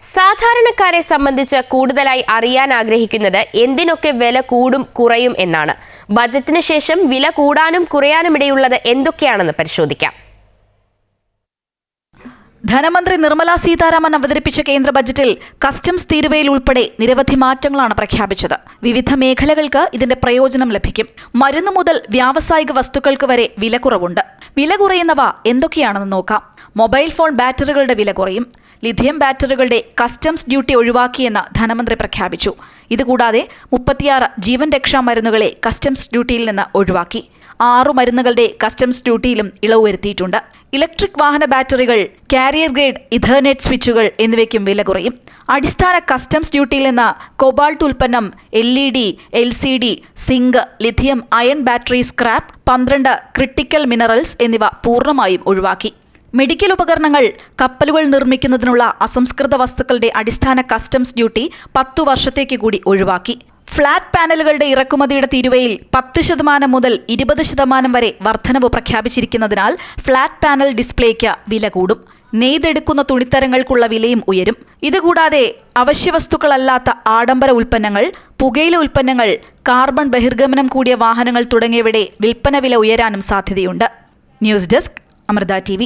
സാധാരണക്കാരെ സംബന്ധിച്ച് കൂടുതലായി അറിയാൻ ആഗ്രഹിക്കുന്നത് എന്തിനൊക്കെ വില കൂടും കുറയും എന്നാണ്. ബജറ്റിന് ശേഷം വില കൂടാനും കുറയാനും ഇടയുള്ളത് എന്തൊക്കെയാണെന്ന് പരിശോധിക്കാം. ധനമന്ത്രി നിർമ്മല സീതാരാമൻ അവതരിപ്പിച്ച കേന്ദ്ര ബജറ്റിൽ കസ്റ്റംസ് തീരുവയിൽ ഉൾപ്പെടെ നിരവധി മാറ്റങ്ങളാണ് പ്രഖ്യാപിച്ചത്. വിവിധ മേഖലകൾക്ക് ഇതിന്റെ പ്രയോജനം ലഭിക്കും. മരുന്ന് മുതൽ വ്യാവസായിക വസ്തുക്കൾക്ക് വരെ വില കുറവുണ്ട്. വില കുറയുന്നവ എന്തൊക്കെയാണെന്ന് നോക്കാം. മൊബൈൽ ഫോൺ ബാറ്ററികളുടെ വില കുറയും. ലിഥിയം ബാറ്ററികളുടെ കസ്റ്റംസ് ഡ്യൂട്ടി ഒഴിവാക്കിയെന്ന് ധനമന്ത്രി പ്രഖ്യാപിച്ചു. ഇതുകൂടാതെ മുപ്പത്തിയാറ് ജീവൻ രക്ഷാ മരുന്നുകളെ കസ്റ്റംസ് ഡ്യൂട്ടിയിൽ നിന്ന് ഒഴിവാക്കി. ആറു മരുന്നുകളുടെ കസ്റ്റംസ് ഡ്യൂട്ടിയിലും ഇളവ് വരുത്തിയിട്ടുണ്ട്. ഇലക്ട്രിക് വാഹന ബാറ്ററികൾ കാരിയർ ഗ്രേഡ് ഇഥർനെറ്റ് സ്വിച്ചുകൾ എന്നിവയ്ക്കും വില കുറയും. അടിസ്ഥാന കസ്റ്റംസ് ഡ്യൂട്ടിയിൽ നിന്ന് കൊബാൾട്ട് ഉൽപ്പന്നം L E D L C D zinc lithium ion battery scrap പന്ത്രണ്ട് ക്രിട്ടിക്കൽ മിനറൽസ് എന്നിവ പൂർണമായും ഒഴിവാക്കി. മെഡിക്കൽ ഉപകരണങ്ങൾ കപ്പലുകൾ നിർമ്മിക്കുന്നതിനുള്ള അസംസ്കൃത വസ്തുക്കളുടെ അടിസ്ഥാന കസ്റ്റംസ് ഡ്യൂട്ടി പത്തു വർഷത്തേക്ക് കൂടി ഒഴിവാക്കി. ഫ്ളാറ്റ് പാനലുകളുടെ ഇറക്കുമതിയുടെ തീരുവയിൽ പത്ത് ശതമാനം മുതൽ ഇരുപത് ശതമാനം വരെ വർധനവ് പ്രഖ്യാപിച്ചിരിക്കുന്നതിനാൽ ഫ്ളാറ്റ് പാനൽ ഡിസ്പ്ലേക്ക് വില കൂടും. നെയ്തെടുക്കുന്ന തുണിത്തരങ്ങൾക്കുള്ള വിലയും ഉയരും. ഇതുകൂടാതെ അവശ്യവസ്തുക്കളല്ലാത്ത ആഡംബര ഉൽപ്പന്നങ്ങൾ പുകയില ഉൽപ്പന്നങ്ങൾ കാർബൺ ബഹിർഗമനം കൂടിയ വാഹനങ്ങൾ തുടങ്ങിയവയുടെ വിൽപ്പന വില ഉയരാനും സാധ്യതയുണ്ട്. News desk Amrita T